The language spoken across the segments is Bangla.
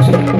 Gracias.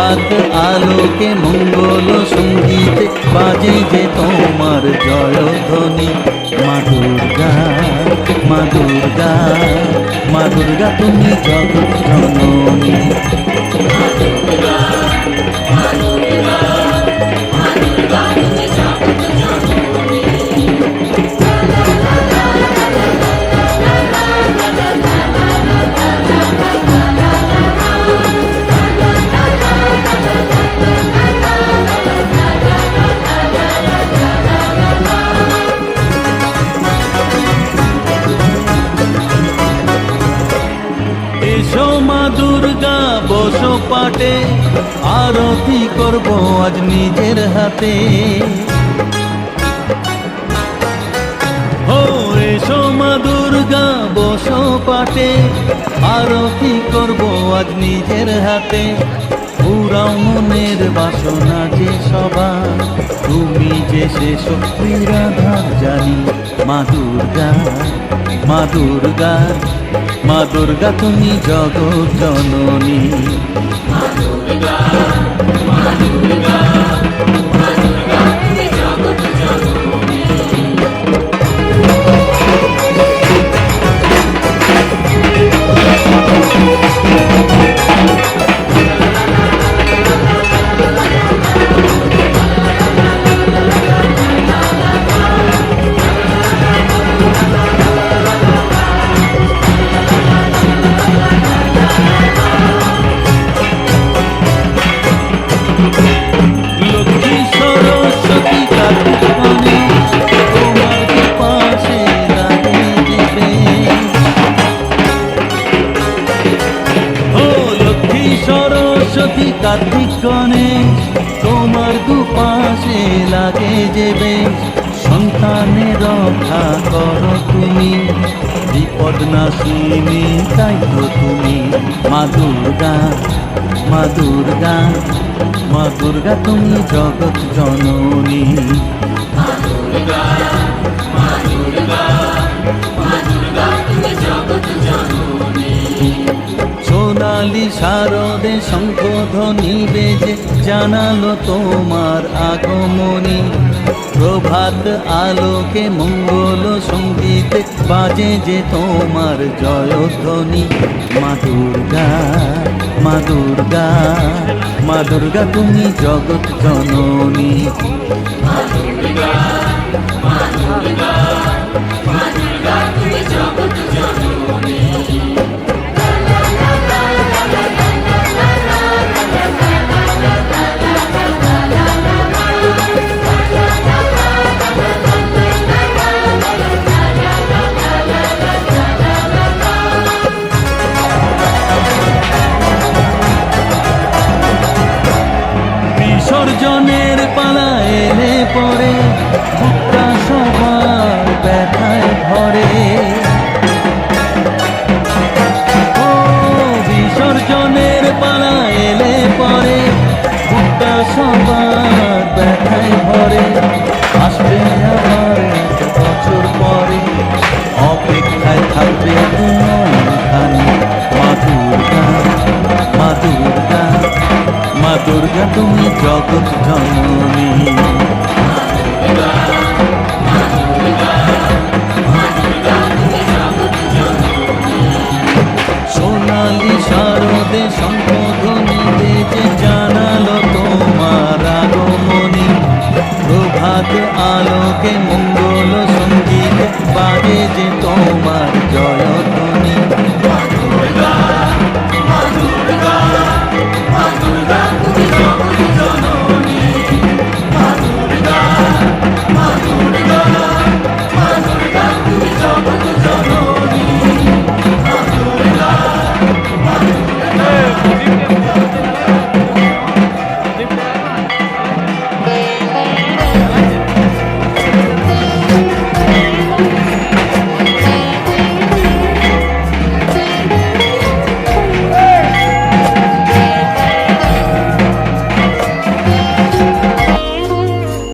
প্রভাত আলোকে মঙ্গল সঙ্গীতে বাজে যে তোমার জয়ধ্বনি। মা দুর্গা মা দুর্গা মা দুর্গা, তুমি জগৎ এসো মা দুর্গা বসো পাটে, আরতি করব আজ নিজের হাতে। ও দুর্গা বসো পাটে, আরতি করব আজ নিজের হাতে। পুরাও মনের বাসনা যে সবার, তুমি যে সে শক্তিরা আধার জানি, মা দুর্গা মা দুর্গা মা দুর্গা তুমি জগৎ জননী। লক্ষ্মী বিপদ নাশিনী তাই তো তুমি মা দুর্গা মা দুর্গা মা দুর্গা তুমি জগৎ জননী। সোনালি শারদে শঙ্খধ্বনি বেজে জানালো তোমার আগমনী। প্রভাত আলোকে মঙ্গল সঙ্গীতে বাজে যে তোমার জয়ধ্বনি। মা দুর্গা মা দুর্গা মা দুর্গা, তুমি জগৎ জননী। বিসর্জনের জগৎ জননী